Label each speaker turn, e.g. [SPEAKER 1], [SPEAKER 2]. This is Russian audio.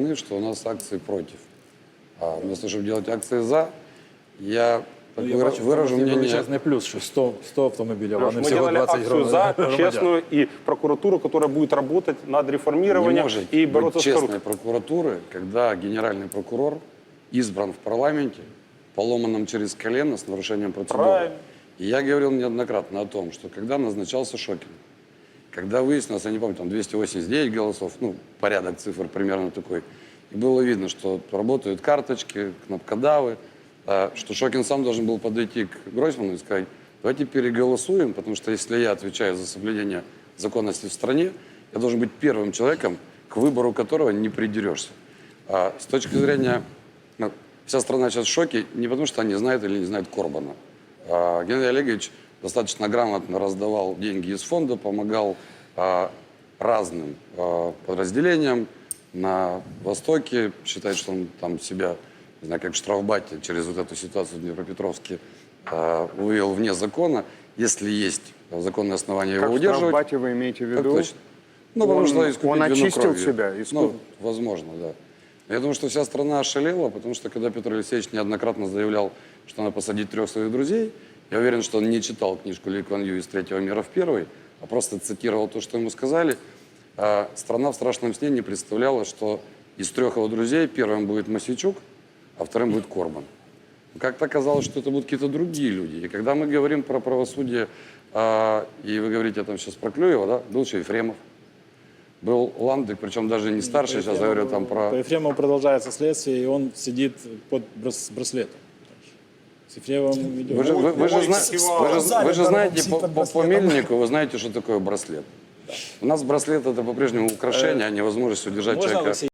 [SPEAKER 1] стороны, что у нас акции против. А вместо чтобы делать акции за, я так
[SPEAKER 2] Я
[SPEAKER 1] выра-
[SPEAKER 2] бачу,
[SPEAKER 1] выражу
[SPEAKER 2] це є
[SPEAKER 1] мнение.
[SPEAKER 2] величезний плюс, що 100, 100 автомобілів, а
[SPEAKER 3] Потому
[SPEAKER 2] не
[SPEAKER 3] что Мы
[SPEAKER 2] всього
[SPEAKER 3] делали
[SPEAKER 2] 20
[SPEAKER 3] акцию за
[SPEAKER 2] громадян.
[SPEAKER 3] честную и прокуратуру, которая будет работать над
[SPEAKER 1] Не
[SPEAKER 3] реформированием
[SPEAKER 1] может
[SPEAKER 3] и
[SPEAKER 1] быть
[SPEAKER 3] бороться с
[SPEAKER 1] честной
[SPEAKER 3] коррупцией.
[SPEAKER 1] прокуратуры, когда генеральный прокурор избран в парламенте, поломанном через колено с нарушением процедуры.
[SPEAKER 3] Правильно.
[SPEAKER 1] И я говорил неоднократно о том, что когда назначался Шокин, когда выяснилось, я не помню, там 289 голосов, ну, порядок цифр примерно такой, и было видно, что работают карточки, кнопкодавы, а, что Шокин сам должен был подойти к Гройсману и сказать, давайте переголосуем, потому что если я отвечаю за соблюдение законности в стране, я должен быть первым человеком, к выбору которого не придерешься. А с точки зрения, ну, вся страна сейчас в шоке, не потому что они знают или не знают Корбана. А Геннадий Олегович достаточно грамотно раздавал деньги из фонда, помогал а, разным а, подразделениям на Востоке. Считает, что он там себя, не знаю, как в штрафбате через вот эту ситуацию в Днепропетровске а, вывел вне закона. Если есть законное основание
[SPEAKER 4] Как
[SPEAKER 1] его
[SPEAKER 4] в
[SPEAKER 1] удерживать.
[SPEAKER 4] штрафбате вы имеете в виду?
[SPEAKER 1] точно. Ну, потому
[SPEAKER 4] Он-
[SPEAKER 1] что искупить
[SPEAKER 4] он очистил
[SPEAKER 1] кровью.
[SPEAKER 4] себя, искуп-
[SPEAKER 1] Ну, возможно, да. Я думаю, что вся страна ошалела, потому что когда Петр Алексеевич неоднократно заявлял, что надо посадить трех своих друзей, я уверен, что он не читал книжку Ли Куан Ю из «Третьего мира» в первой, а просто цитировал то, что ему сказали. А страна в страшном сне не представляла, что из трех его друзей первым будет Масичук, а вторым будет Корбан. Как-то оказалось, что это будут какие-то другие люди. И когда мы говорим про правосудие, а, и вы говорите там сейчас про Клюева, да, был еще Ефремов, был Ландык, причем даже не старший, сейчас я говорю там
[SPEAKER 2] По
[SPEAKER 1] про...
[SPEAKER 2] Ефремову продолжается следствие, и он сидит под брас- браслетом. С Ефремовым ведем.
[SPEAKER 1] Вы же, вы, вы же
[SPEAKER 3] Ой,
[SPEAKER 1] зна-
[SPEAKER 3] красиво.
[SPEAKER 1] вы же-
[SPEAKER 5] Зале
[SPEAKER 1] вы же
[SPEAKER 5] дорогу
[SPEAKER 1] знаете
[SPEAKER 5] всі
[SPEAKER 1] по,
[SPEAKER 5] під
[SPEAKER 1] по, по
[SPEAKER 5] браслетом.
[SPEAKER 1] мельнику, вы знаете, что такое браслет. У нас браслет это по-прежнему украшение, а не возможность удержать
[SPEAKER 2] Можна,
[SPEAKER 1] человека
[SPEAKER 2] Олексій?